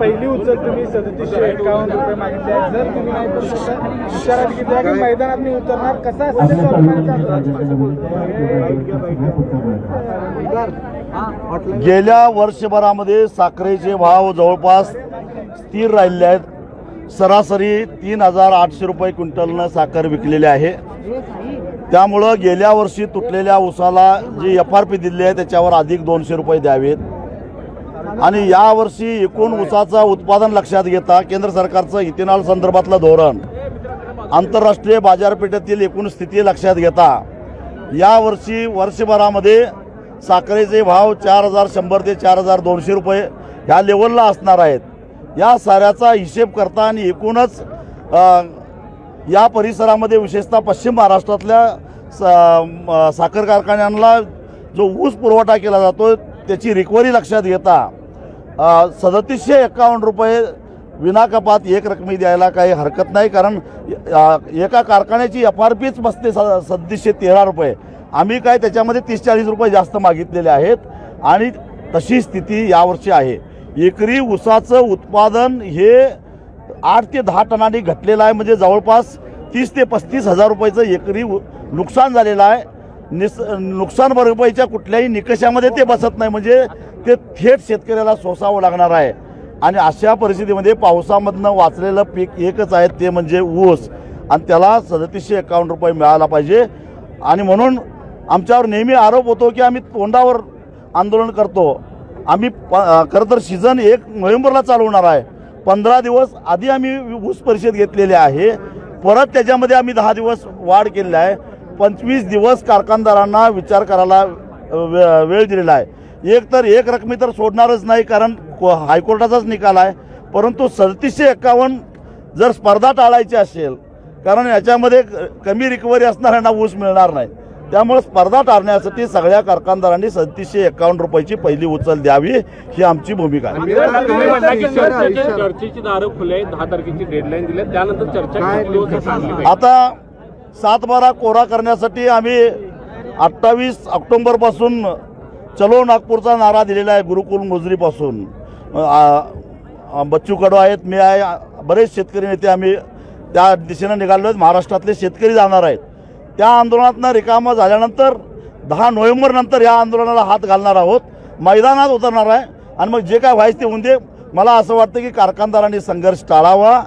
पहिली उचल तुम्ही सदतीसशे एकावन्न रुपये मागितले जर तुम्ही नाही तर तसं विचारात घेतला की मैदानात मी उतरणार. कसा असेल गेल्या वर्षभरामध्ये साखरेचे भाव जवळपास स्थिर राहिलेले आहेत. सरासरी तीन हजार आठशे रुपये क्विंटलनं साखर विकलेली आहे. त्यामुळं गेल्या वर्षी तुटलेल्या उसाला जी एफ आर पी दिली आहे त्याच्यावर अधिक दोनशे रुपये द्यावेत. आणि यावर्षी एकूण ऊसाचं उत्पादन लक्षात घेता केंद्र सरकारचं इथेनॉल संदर्भातलं धोरण आंतरराष्ट्रीय बाजारपेठेतील एकूण स्थिती लक्षात घेता. यावर्षी वर्षभरामध्ये साखरेचे भाव चार हजार शंभर ते चार हजार दोनशे रुपये ह्या लेवलला असणार आहेत. या साऱ्याचा हिशेब करता आणि एकूणच या परिसरामध्ये विशेषतः पश्चिम महाराष्ट्रातल्या सा साखर कारखान्यांना जो ऊस पुरवठा केला जातो त्याची रिकव्हरी लक्षात घेता. सदतीसशे एकावन्न रुपये विनाकपात एक रकमी द्यायला काही हरकत नाही कारण एका कारखान्याची एफ आर पीच बसते स सदतीसशे तेरा रुपये. आम्ही काय त्याच्यामध्ये तीस चाळीस रुपये जास्त मागितलेले आहेत आणि तशी स्थिती यावर्षी आहे. एकरी ऊसाचं उत्पादन हे आठ ते दहा टनांनी घटलेलं आहे म्हणजे जवळपास तीस ते पस्तीस हजार रुपयाचं एकरी उ- नुकसान झालेलं आहे. निस नुकसान भरपाईच्या कुठल्याही निकषामध्ये ते बसत नाही म्हणजे ते थेट शेतकऱ्याला सोसावं लागणार आहे. आणि अशा परिस्थितीमध्ये पावसामधनं वाचलेलं पीक एकच आहे ते म्हणजे ऊस. आणि त्याला सदतीसशे एकावन्न रुपये मिळाला पाहिजे. आणि म्हणून आमच्यावर नेहमी आरोप होतो की आम्ही तोंडावर आंदोलन करतो. आम्ही प खरं तर सीझन एक नोव्हेंबरला चालू होणार आहे. पंधरा दिवस आधी आम्ही ऊस परिषद घेतलेली आहे. परत त्याच्यामध्ये आम्ही दहा दिवस वाढ केलेली आहे. पंचवीस दिवस कारखानदारांना विचार करायला वे- वेळ दिलेला आहे. एक तर एक रकमी तर सोडणारच नाही कारण को- हायकोर्टाचाच निकाल आहे परंतु सदतीसशे एकावन्न जर स्पर्धा टाळायची असेल कारण याच्यामध्ये क- कमी रिकव्हरी असणाऱ्यांना ऊस मिळणार नाही त्यामुळे स्पर्धा टाळण्यासाठी सगळ्या कारखानदारांनी सदतीसशे एकावन्न रुपयाची पहिली उचल द्यावी ही आमची भूमिका आहे तुम्ही म्हणला की चर्चेची दारं खुले दहा तारखेची डेडलाईन दिली. त्यानंतर चर्चा? आता सात बारा कोरा करण्यासाठी आम्ही अठ्ठावीस ऑक्टोंबरपासून चलो नागपूरचा नारा दिलेला आहे गुरुकुल मजुरीपासून. बच्चू कडू आहेत मी आहे बरेच शेतकरी नेते आम्ही त्या दिशेनं निघालो आहेत महाराष्ट्रातले शेतकरी जाणार आहेत. त्या आंदोलनातनं रिकामं झाल्यानंतर दहा नोव्हेंबरनंतर या आंदोलनाला हात घालणार आहोत. मैदानात उतरणार आहे. आणि मग जे काय व्हायचं ते होऊन दे. मला असं वाटतं की कारखानदारांनी संघर्ष टाळावा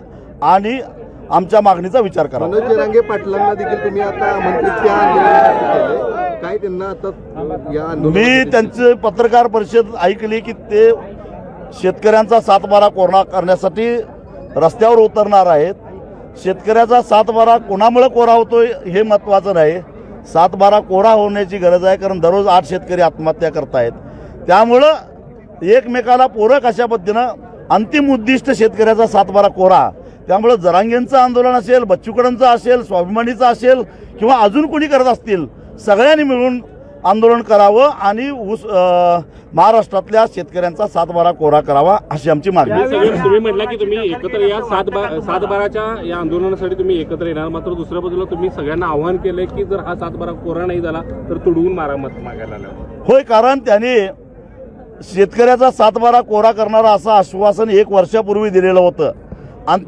आणि आमच्या मागणीचा विचार करावा. पाटलांना देखील तुम्ही आता म्हणते काय त्यांना आता या मी त्यांची पत्रकार परिषद ऐकली की ते शेतकऱ्यांचा सातबारा कोरा करण्यासाठी रस्त्यावर उतरणार आहेत. शेतकऱ्याचा सातबारा कोणामुळे कोरा होतोय हे महत्त्वाचं नाही. सातबारा कोरा होण्याची गरज आहे कारण दररोज आठ शेतकरी आत्महत्या करतायत. त्यामुळं एकमेकाला पूरक अशा पद्धतीनं अंतिम उद्दिष्ट शेतकऱ्याचा सातबारा कोरा. त्यामुळं जरांगेंचं आंदोलन असेल बच्चूकडंचं असेल स्वाभिमानीचं असेल किंवा अजून कोणी करत असतील सगळ्यांनी मिळून आंदोलन करावं आणि ऊस महाराष्ट्रातल्या शेतकऱ्यांचा सातबारा कोरा करावा अशी आमची मागणी आहे. तुम्ही म्हटला की तुम्ही एकत्र या सात बा- सात बाराच्या या आंदोलनासाठी तुम्ही एकत्र येणार. मात्र दुसऱ्या बाजूला तुम्ही सगळ्यांना आव्हान केलंय की जर हा सात बारा कोरा नाही झाला तर तुडवून मारा मत मागायला होय कारण त्यांनी शेतकऱ्याचा सातबारा कोरा करणारा असं आश्वासन एक वर्षापूर्वी दिलेलं होतं. आणि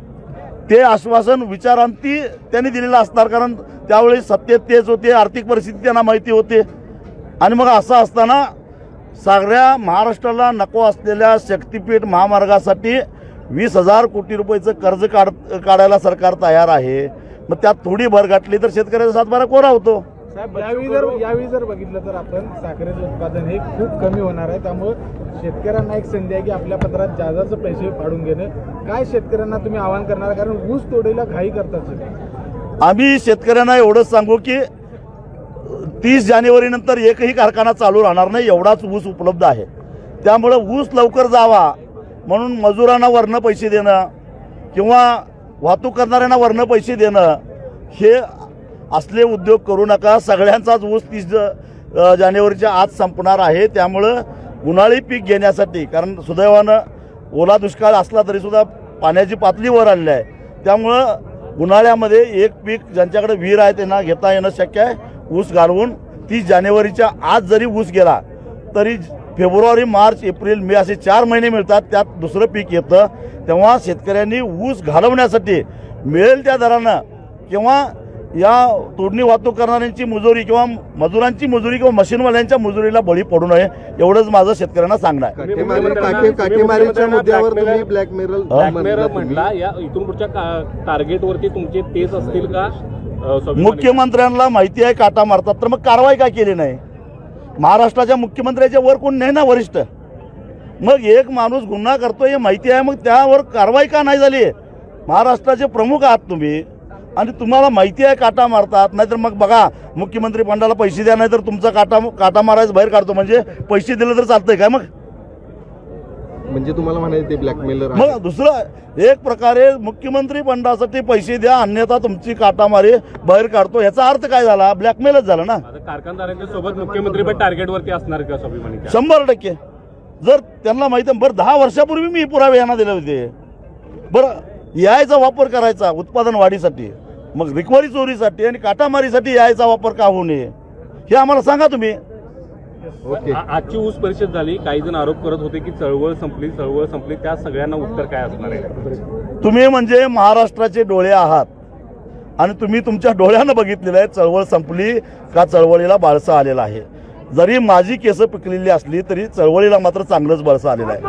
ते आश्वासन विचारांती त्यांनी दिलेलं असणार कारण त्यावेळी सत्तेत तेच होते आर्थिक परिस्थिती त्यांना माहिती होते. आणि मग असं असताना सगळ्या महाराष्ट्राला नको असलेल्या शक्तीपीठ महामार्गासाठी वीस हजार कोटी रुपयाचं कर्ज काढ काढायला सरकार तयार आहे. मग त्यात थोडी भर घातली तर शेतकऱ्याचा सातबारा कोरा होतो. साहेब यावेळी जर यावेळी जर बघितलं तर आपण साखरेचं उत्पादन हे खूप कमी होणार आहे. त्यामुळे शेतकऱ्यांना एक संधी आहे की आपल्या पत्रात जाजाचे पैसे पाडून घेणं. काय शेतकऱ्यांना तुम्ही आवाहन करणार? आहे? कारण ऊस तोडीला घाई करतात आम्ही शेतकऱ्यांना एवढंच सांगू की तीस जानेवारीनंतर एकही कारखाना चालू राहणार नाही एवढाच ऊस उपलब्ध आहे. त्यामुळं ऊस लवकर जावा म्हणून मजुरांना वरनं पैसे देणं किंवा वाहतूक करणाऱ्यांना वरनं पैसे देणं हे असले उद्योग करू नका. सगळ्यांचाच ऊस तीस ज- जानेवारीच्या आत संपणार आहे. त्यामुळं उन्हाळी पीक घेण्यासाठी कारण सुदैवानं ओला दुष्काळ असला तरीसुद्धा पाण्याची पातळी वर आलेली आहे. त्यामुळं उन्हाळ्यामध्ये एक पीक ज्यांच्याकडे विहीर आहे त्यांना घेता येणं शक्य आहे. ऊस घालवून तीस जानेवारीच्या आज जरी ऊस गेला तरी फेब्रुवारी मार्च एप्रिल मे असे चार महिने मिळतात त्यात दुसरं पीक येतं. तेव्हा शेतकऱ्यांनी ऊस घालवण्यासाठी मिळेल त्या दरानं किंवा या तोडणी वाहतूक करणाऱ्यांची मुजुरी किंवा मजुरांची मुजुरी किंवा मशीनवाल्यांच्या मुजुरीला बळी पडू नये एवढंच माझं शेतकऱ्यांना सांगणं आहे. ब्लॅकमेल म्हटला या इथून पुढच्या टार्गेटवरती तुमचे तेच असतील का? मुख्यमंत्र्यांना माहिती आहे काटा मारतात तर मग कारवाई का केली नाही? महाराष्ट्राच्या मुख्यमंत्र्याच्या वर कोण नाही ना वरिष्ठ? मग एक माणूस गुन्हा करतोय हे माहिती आहे मग त्यावर कारवाई का नाही झाली? महाराष्ट्राचे प्रमुख आहात तुम्ही. आणि तुम्हाला माहिती आहे काटा मारतात नाहीतर मग बघा मुख्यमंत्री फंडाला पैसे द्या नाही तर तुमचा काटा काटा मारायचं बाहेर काढतो म्हणजे पैसे दिले तर चालतंय काय मग? म्हणजे तुम्हाला म्हणायचं ते ब्लॅकमेलर मग दुसरं एक प्रकारे मुख्यमंत्री फंडासाठी पैसे द्या अन्यथा तुमची काटामारी बाहेर काढतो. याचा अर्थ काय झाला? ब्लॅकमेलच झाला ना. कारखानदारांच्या सोबत मुख्यमंत्री पण टार्गेटवरती असणार का स्वाभिमानीच्या शंभर टक्के. जर त्यांना माहिती आहे बरं दहा वर्षापूर्वी मी पुरावे यांना दिले होते. बरं यायचा वापर करायचा उत्पादन वाढीसाठी. मग रिकव्हरी चोरीसाठी आणि काटामारीसाठी यायचा वापर का होऊ नये? हे आम्हाला सांगा तुम्ही. आजची ऊस परिषद झाली काही जण आरोप करत होते की चळवळ संपली चळवळ संपली त्या सगळ्यांना उत्तर काय असणार आहे? तुम्ही म्हणजे महाराष्ट्राचे डोळे आहात. आणि तुम्ही तुमच्या डोळ्यानं बघितलेलं आहे चळवळ संपली का चळवळीला बाळसं आलेलं आहे. जरी माझी केसं पिकलेली असली तरी चळवळीला मात्र चांगलंच बळसं आलेलं आहे.